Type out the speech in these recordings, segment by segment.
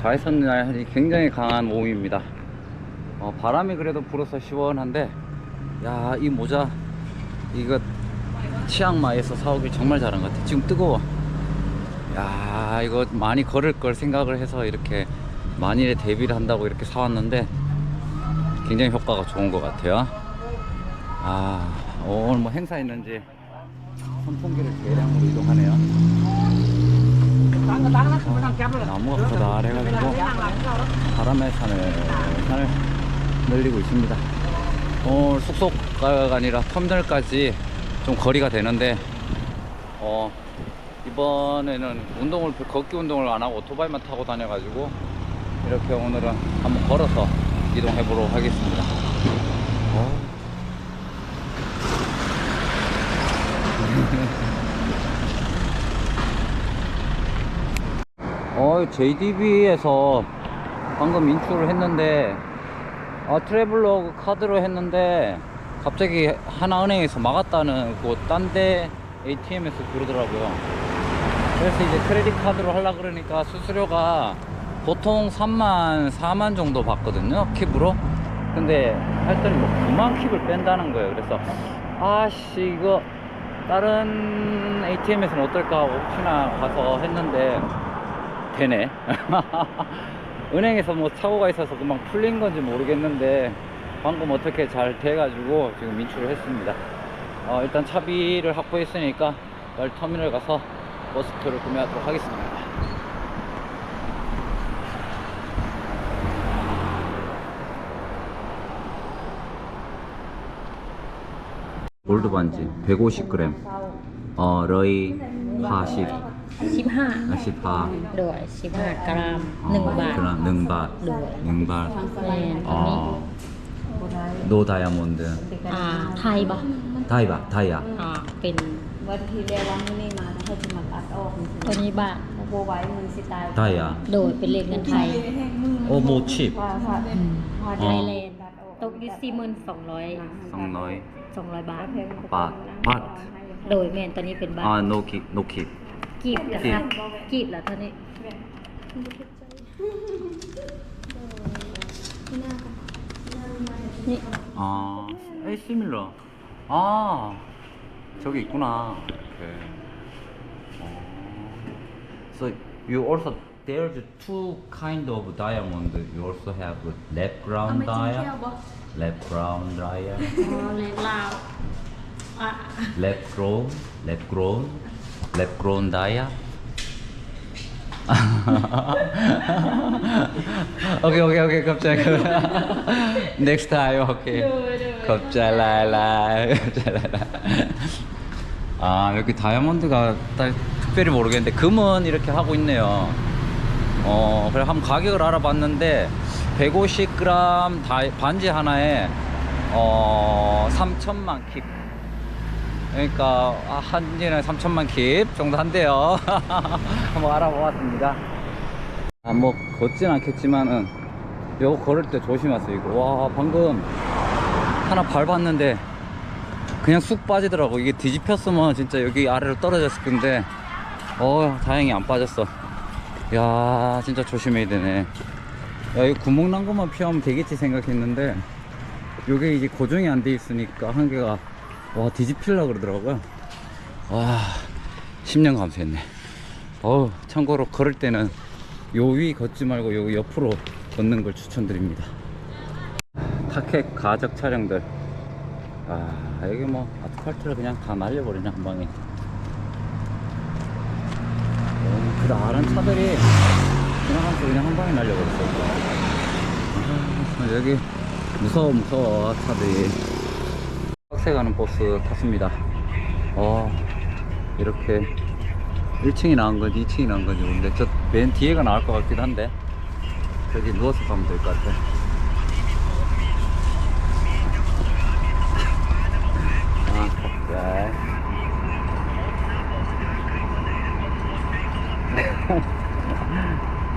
자외선 날이 굉장히 강한 모임입니다. 어, 바람이 그래도 불어서 시원한데, 야, 이 모자, 이거 치앙마이에서 사오길 정말 잘한 것 같아. 지금 뜨거워. 야, 이거 많이 걸을 걸 생각을 해서 이렇게 만일에 대비를 한다고 이렇게 사왔는데, 굉장히 효과가 좋은 것 같아요. 아, 오늘 뭐 행사 있는지 선풍기를 대량으로 이동하네요. 나무가 커다래가지고 바람의 산을 산을 늘리고 있습니다. 오늘 숙소가 아니라 터미널까지 좀 거리가 되는데 어 이번에는 운동을 걷기 운동을 안 하고 오토바이만 타고 다녀가지고 이렇게 오늘은 한번 걸어서 이동해 보도록 하겠습니다. 어. 어, JDB에서 방금 인출을 했는데, 아, 트래블러 카드로 했는데, 갑자기 하나은행에서 막았다는, 그, 딴 데 ATM에서 그러더라고요. 그래서 이제 크레딧 카드로 하려 그러니까 수수료가 보통 3만, 4만 정도 받거든요. 킵으로. 근데 했더니 뭐 9만 킵을 뺀다는 거예요. 그래서, 아씨, 이거, 다른 ATM에서는 어떨까 혹시나 가서 했는데, 되네. 은행에서 뭐 사고가 있어서 그만 풀린 건지 모르겠는데 방금 어떻게 잘 돼가지고 지금 인출을 했습니다. 어, 일단 차비를 확보했으니까 빨리 터미널 가서 버스표를 구매하도록 하겠습니다. 골드 반지 150g 어 러이 40 สิบห้าอสิบห้าด้วยสิบห้ากรัมหนึ่งบาทกรัมหนึ่งบาทด้วยหนึ่งบาทมนอ๋อโดไดอมอนด์อ่าไทยปะไทยปะไทยอะอ่าเป็นวันที่เรียกว่าไม่ได้มาให้สมัครอัดออกตัวนี้บาทโบไว้มือสิตายไทยอะโดยเป็นเลขเงินไทยโอโมชิปไทยแลนด์ตกอยู่สี่หมื่นสองร้อยสองร้อยสองร้อยบาทบาทโดยแมนตอนนี้เป็นบาทอ่าโนคิโนคิ กีบนะครับกีบแล้วเท่านี้ นี่ 아 에이시밀러 아 저기 있구나 이렇게 어. So you also there's two kind of diamond you also have lab ground dia lab ground dia อ๋อเลขลาวอ่ะ lab grown lab grown Dia 오케이 오케이 오케이. 갑자기. Next time 오케이. 갑자기 라라 갑자기 라라 아 여기 다이아몬드가 딱 특별히 모르겠는데 금은 이렇게 하고 있네요. 어 그래 한번 가격을 알아봤는데 150g 다, 반지 하나에 어 3천만 킵 그러니까 아, 한 년에 3천만 킵 정도 한대요. 한번 알아보았습니다. 아, 뭐 걷진 않겠지만은 요거 걸을 때 조심하세요 이거. 와 방금 하나 밟았는데 그냥 쑥 빠지더라고. 이게 뒤집혔으면 진짜 여기 아래로 떨어졌을 건데. 어 다행히 안 빠졌어. 야 진짜 조심해야 되네. 야 이거 구멍 난 것만 피하면 되겠지 생각했는데 요게 이제 고정이 안 돼 있으니까 한 개가 와 뒤집힐라 그러더라고요. 와 10년 감수했네. 어우 참고로 걸을 때는 요 위 걷지 말고 요 옆으로 걷는 걸 추천드립니다. 타켓 가적 차량들. 아 여기 뭐 아스팔트를 그냥 다 날려버리네 한 방에. 어, 그 다른 차들이 지나가면서 그냥 한 방에 날려버렸어 아, 여기 무서워 무서워 차들이 박세 가는 버스 탔습니다. 어 이렇게 1층이 나은 건지 2층이 나은 건지 모르는데 저 맨 뒤에가 나을 것 같기도 한데 저기 누워서 가면 될 것 같아 아, 네.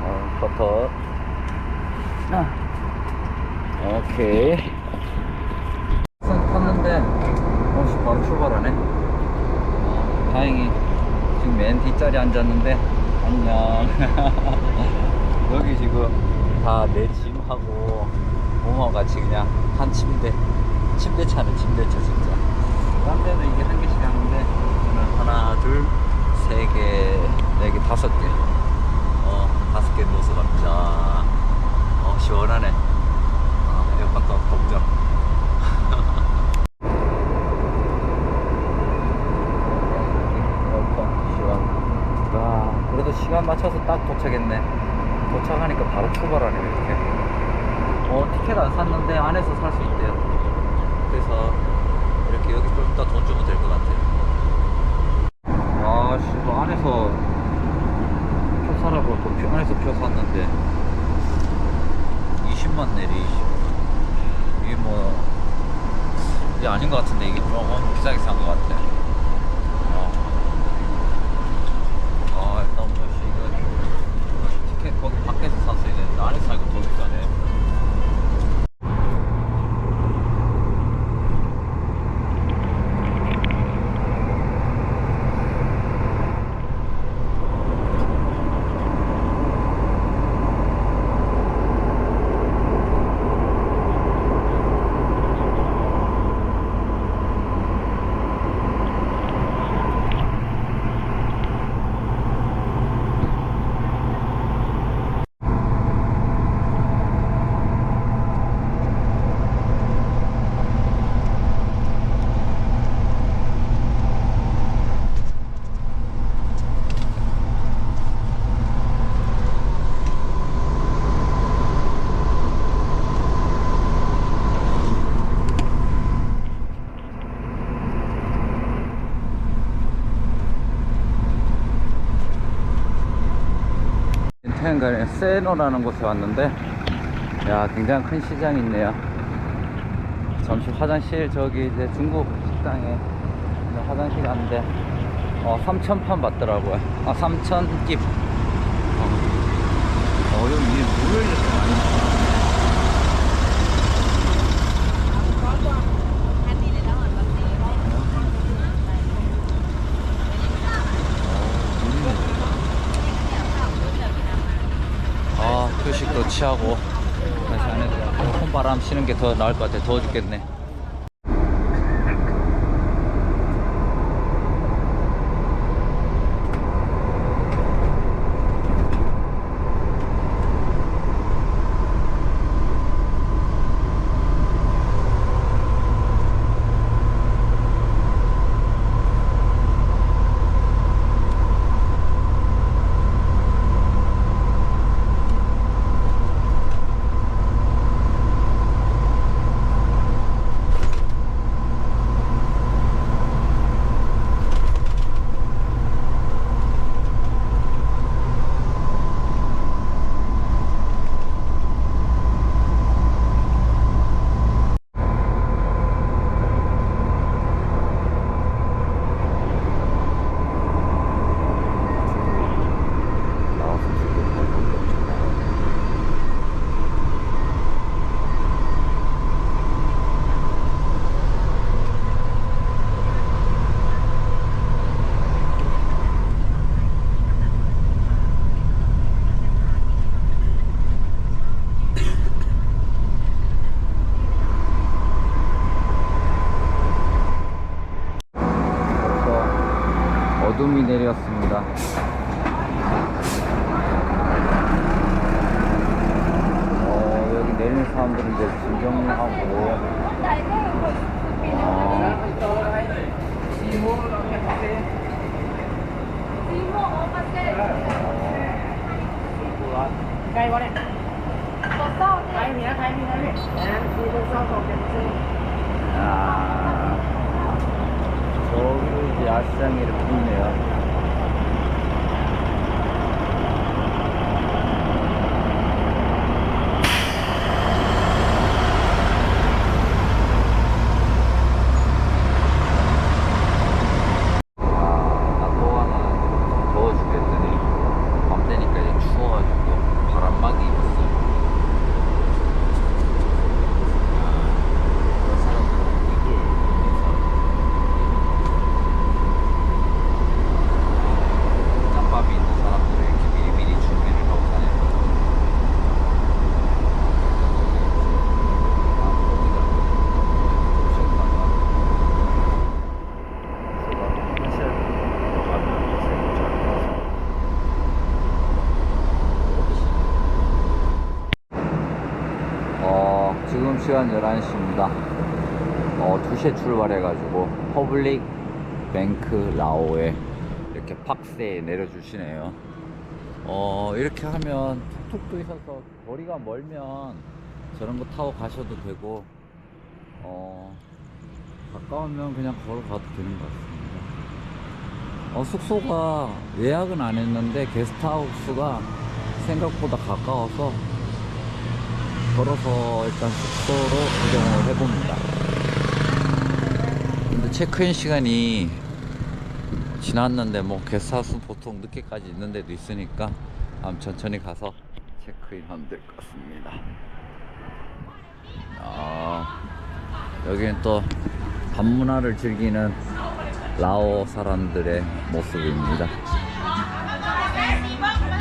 어, 버터. 아, 오케이. 탔는데, 어씨, 바로 출발하네. 어, 다행히 지금 다 내 짐하고 모모 같이 그냥 한 침대 침대 차는 침대 차 진짜. 딴 데는 이게 한 개씩 하는데 저는 하나 둘세개네 개 다섯 개어 다섯 개 넣어서 갑니다. 어 시원하네. 아 에어컨 또 덥죠 에어컨 시원 와 그래도 시간 맞춰서 딱 도착했네 도착하니까 바로 출발하네 이렇게. 어 티켓 안 샀는데 안에서 살 수 있대요. 그래서 이렇게 여기 좀 이따 돈 주면 될 것 같아요. 와씨 또 안에서 표 사라고 또 표, 안에서 표 샀는데. 20만 내리 20. 이게 뭐 이게 아닌 것 같은데 이게 좀 비싸게 산 것 같아 어. 아 일단 뭐 씨, 이거 티켓 거기 밖에서 샀어야 되는데 안에서 사니까 더 비싸네 태안가에 세노라는 곳에 왔는데 야 굉장히 큰 시장이 있네요. 잠시 화장실 저기 이제 중국 식당에 화장실 갔는데 어 3,000판 받더라고요. 아 3,000깁 어, 어 여기 물을 이렇게 많이 표식도 취하고 다시 안에 콧바람 쉬는 게 더 나을 것 같아. 더워 죽겠네 나와서 지금 할 건데 벌써 어둠이 내렸습니다. 어, 여기 내리는 사람들은 이제 진정하고. 어, cây quá này cây mía cây mía này em đi đâu sao còn đẹp chưa 아, 저기 이제 야시장이 이렇게 있네요. 아, 나또 하나 더워 죽겠더니 밤 되니까 이제 추워가지고 바람막이 입었어요. 그런 사람들은 이게 있는 사람. 시간 11시입니다. 어, 2시에 출발해가지고 퍼블릭 뱅크 라오에 이렇게 팍스에 내려주시네요. 어, 이렇게 하면 툭툭도 있어서 거리가 멀면 저런 거 타고 가셔도 되고, 어, 가까우면 그냥 걸어가도 되는 것 같습니다. 어, 숙소가 예약은 안 했는데 게스트하우스가 생각보다 가까워서 걸어서 일단 숙소로 이동을 해봅니다. 근데 체크인 시간이 지났는데 뭐 게스트하우스 보통 늦게까지 있는 데도 있으니까 한번 천천히 가서 체크인 하면 될 것 같습니다. 아, 여기는 또 밤문화를 즐기는 라오 사람들의 모습입니다.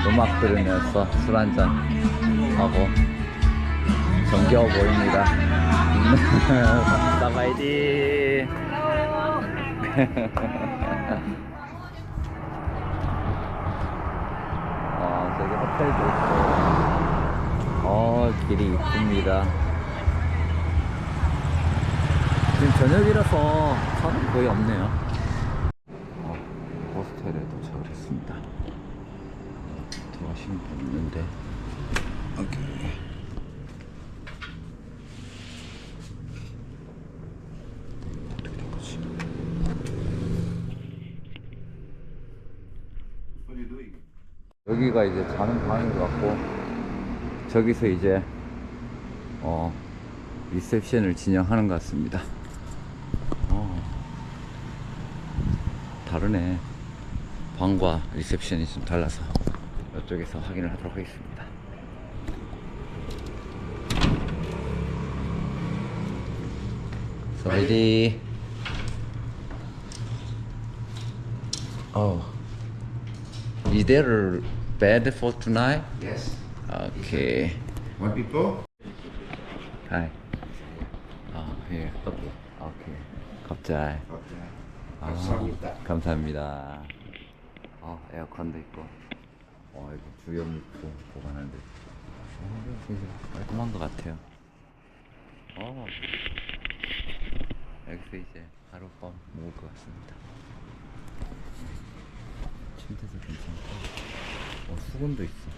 음악 들으면서 술 한잔 하고 정겨워 보입니다. 나가이디. 아, 저기 호텔도 있고. 어, 길이 이쁩니다. 지금 저녁이라서 사람 거의 없네요. 어, 호스텔에 도착을 했습니다. 들어가시는 분 있는데. 오케이. 어떻게 들어가지? 여기가 이제 자는 방인 것 같고, 저기서 이제, 어, 리셉션을 진행하는 것 같습니다. 어, 다르네. 방과 리셉션이 좀 달라서 이쪽에서 확인을 하도록 하겠습니다. Is there a bed for tonight? Yes. Okay. One people? Hi. 오케이. 오케이. 갑자기. Okay. 아, 감사합니다. 감사합니다. 아, 에어컨도 있고. 어, 이거 주연미품 보관하는데. 어, 굉장히 깔끔한 것 같아요. 어. 여기서 이제 하룻밤 묵을 것 같습니다. 침대도 괜찮고. 어, 수건도 있어.